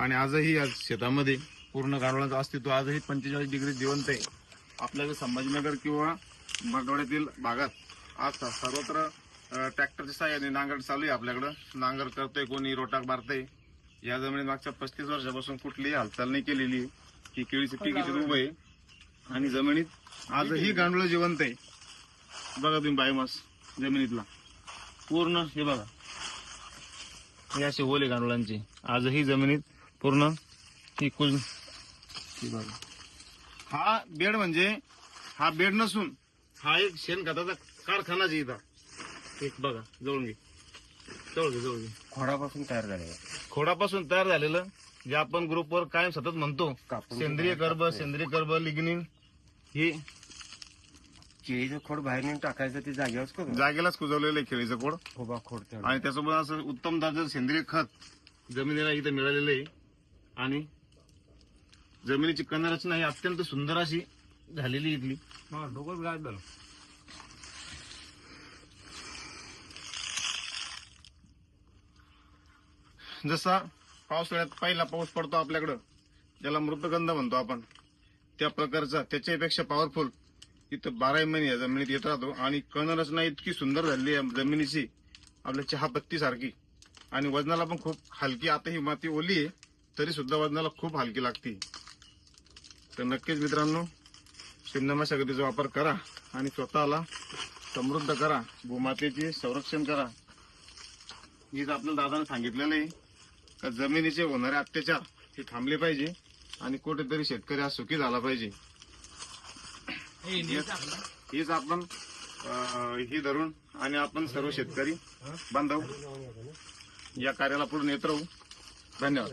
आणि आजही आज शेतामध्ये पूर्ण गारवाचं अस्तित्व आजही पंचेचाळीस डिग्री जिवंत आहे. आपल्याला संभाजीनगर किंवा मराठवाड्यातील भागात आज सर्वत्र ट्रॅक्टरच्या साह्याने नांगर चालू आहे आपल्याकडं. नांगर करतोय कोणी रोटाक मारतंय. या जमिनीत मागच्या पस्तीस वर्षापासून कुठलीही हालचाल नाही केलेली आहे. ही केळीचे पीक इथे उभं आहे. आणि जमिनीत आजही गांडूळ जिवंत आहे. बघा तुम्ही बायोमास जमिनीतला. पूर्ण हे बघा. हे असे ओले गांडुळांचे. आजही जमिनीत पूर्ण. ही कुल. हे बघा हा बेड म्हणजे हा बेड नसून हा एक शेणखताचा कारखानाच आहे इथं. एक बघा जवळ घे. जवळ घे जवळ घे. खोडापासून तयार झाले खोडापासून तयार झालेलं जे आपण ग्रुपवर कायम सतत म्हणतो कापून सेंद्रिय कर्ब सेंद्रिय कर्ब लिग्निन हे केळीचं खोड बाहेर नेऊन टाकायचं ते जागेवरच करू जागेलाच कुजवलेलं आहे खेळीचं कोड खोबा खोड तेवढं. आणि त्यासोबत असं उत्तम दर्जाचं सेंद्रिय खत जमिनीला इथं मिळालेलं आहे. आणि जमिनीची कणरचना ही अत्यंत सुंदर अशी झालेली इथली. जसा पावसाळ्यात पहिला पाऊस पडतो आपल्याकडं ज्याला मृतगंध म्हणतो आपण. त्या प्रकारचा त्याच्यापेक्षा पॉवरफुल इथं बाराही महिने या जमिनीत येत राहतो. आणि कणरचना इतकी सुंदर झाली आहे जमिनीची आपल्या चहा पत्ती सारखी आणि वजनाला पण खूप हलकी आता ही माती ओली आहे. तरी सुद्धा वजनाला खूप हलकी लागते. तर नक्कीच मित्रांनो शिमनामा गतीचा वापर करा आणि स्वतःला समृद्ध करा. भूमातेचे संरक्षण करा. हीच आपल्याला दादाने सांगितलेलं आहे का जमिनीचे होणारे अत्याचार हे थांबले पाहिजे आणि कुठेतरी शेतकरी हा सुखी झाला पाहिजे. हीच आपण ही धरून आणि आपण सर्व शेतकरी बांधव या कार्याला पुढे नेत राहू. धन्यवाद